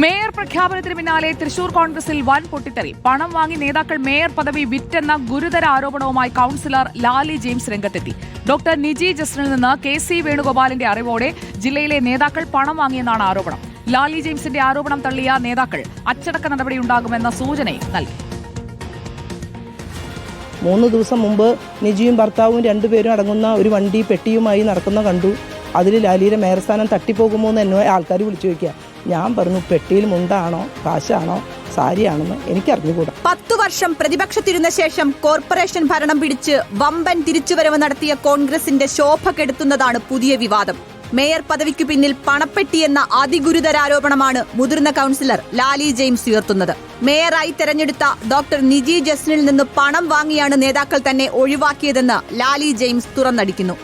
Mayor പ്രഖ്യാപനത്തിന് പിന്നാലെ തൃശൂർ കോൺഗ്രസിൽ വൻ പൊട്ടിത്തെറി. പണം വാങ്ങി നേതാക്കൾ മേയർ പദവി വിറ്റെന്ന ഗുരുതര ആരോപണവുമായി കൌൺസിലർ ലാലി ജെയിംസ് രംഗത്തെത്തി. ഡോക്ടർ നിജി ജസ്റ്റിനിൽ നിന്ന് കെ സി വേണുഗോപാലിന്റെ അറിവോടെ ജില്ലയിലെ നേതാക്കൾ പണം വാങ്ങിയെന്നാണ് ആരോപണം. ലാലി ജെയിംസിന്റെ ആരോപണം തള്ളിയ നേതാക്കൾ അച്ചടക്ക നടപടിയുണ്ടാകുമെന്ന സൂചനയും നൽകി. മൂന്ന് ദിവസം മുമ്പ് നിജിയും ഭർത്താവും രണ്ടുപേരും അടങ്ങുന്ന ഒരു വണ്ടി പെട്ടിയുമായി നടക്കുന്ന കണ്ടു. അതിൽ ലാലിയുടെ മേയർസ്ഥാനം തട്ടിപ്പോകുമോ എന്ന് എന്നെ ആൾക്കാർ വിളിച്ചു ചോദിക്കുക. ഞാൻ പറഞ്ഞു പെട്ടിയിൽ മുണ്ടാണോ? കാശാണോ? സാരിയാണെന്ന് എനിക്കറിഞ്ഞുകൂടാ. പത്തു വർഷം പ്രതിപക്ഷത്തിരുന്ന ശേഷം കോർപ്പറേഷൻ ഭരണം പിടിച്ച് വമ്പൻ തിരിച്ചുവരവ് നടത്തിയ കോൺഗ്രസിന്റെ ശോഭ കെടുത്തുന്നതാണ് പുതിയ വിവാദം. മേയർ പദവിക്ക് പിന്നിൽ പണപ്പെട്ടിയെന്ന അതിഗുരുതരാരോപണമാണ് മുതിർന്ന കൌൺസിലർ ലാലി ജെയിംസ് ഉയർത്തുന്നത്. മേയറായി തെരഞ്ഞെടുത്ത ഡോക്ടർ നിജി ജസ്നിൽ നിന്ന് പണം വാങ്ങിയാണ് നേതാക്കൾ തന്നെ ഒഴിവാക്കിയതെന്ന് ലാലി ജെയിംസ് തുറന്നടിക്കുന്നു.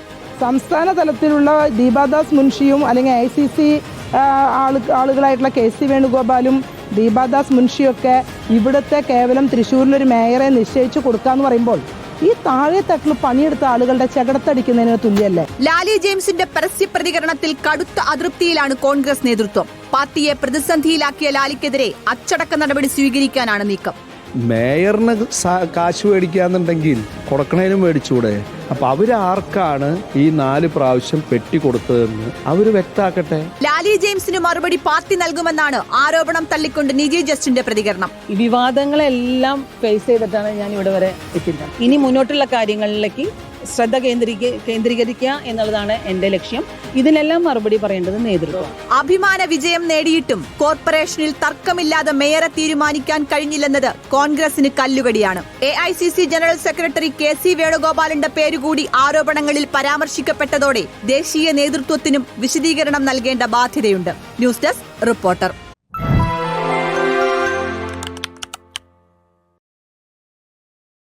സംസ്ഥാന തലത്തിലുള്ള ദീപാദാസ് മുൻഷിയും അല്ലെങ്കിൽ ഐ സി സി ആളുകളായിട്ടുള്ള കെ സി വേണുഗോപാലും ദീപാദാസ് മുൻഷിയൊക്കെ ഇവിടുത്തെ കേവലം തൃശ്ശൂരിലൊരു മേയറെ നിശ്ചയിച്ചു കൊടുക്കാന്ന് പറയുമ്പോൾ ഈ താഴെ തട്ടിൽ പണിയെടുത്ത ആളുകളുടെ ചകടത്തടിക്കുന്നതിന് തുല്യല്ലേ? ലാലി ജെയിംസിന്റെ പരസ്യ പ്രതികരണത്തിൽ കടുത്ത അതൃപ്തിയിലാണ് കോൺഗ്രസ് നേതൃത്വം. പാർട്ടിയെ പ്രതിസന്ധിയിലാക്കിയ ലാലിക്കെതിരെ അച്ചടക്ക നടപടി സ്വീകരിക്കാനാണ് നീക്കം. മേയറിന് കാശ് മേടിക്കാന്നുണ്ടെങ്കിൽ കൊടുക്കണേനും മേടിച്ചൂടെ. അപ്പൊ അവരാർക്കാണ് ഈ നാല് പ്രാവശ്യം പെട്ടി കൊടുത്തതെന്ന് അവർ വ്യക്തമാക്കട്ടെ ലാലി ജെയിംസിന് മറുപടി പാർട്ടി നൽകുമെന്നാണ് ആരോപണം തള്ളിക്കൊണ്ട് നിജി ജസ്റ്റിന്റെ പ്രതികരണം. വിവാദങ്ങളെല്ലാം ഫേസ് ചെയ്തിട്ടാണ് ഞാൻ ഇവിടെ വരെ എത്തിയത്. ഇനി മുന്നോട്ടുള്ള കാര്യങ്ങളിലേക്ക് ശ്രദ്ധ കേന്ദ്രീക കേന്ദ്രീകരിക്കുക എന്നുള്ളതാണ് എന്റെ ലക്ഷ്യം. ഇതിനെല്ലാം മറുപടി പറയേണ്ടത് നേതൃത്വം. അഭിമാന വിജയം നേടിയിട്ടും കോർപ്പറേഷനിൽ തർക്കമില്ലാതെ മേയറെ തീരുമാനിക്കാൻ കഴിഞ്ഞില്ലെന്നത് കോൺഗ്രസിന് കല്ലുകടിയാണ്. A I C C general secretary K C വേണുഗോപാലിന്റെ പേരുകൂടി ആരോപണങ്ങളിൽ പരാമർശിക്കപ്പെട്ടതോടെ ദേശീയ നേതൃത്വത്തിനും വിശദീകരണം നൽകേണ്ട ബാധ്യതയുണ്ട്. News desk reporter.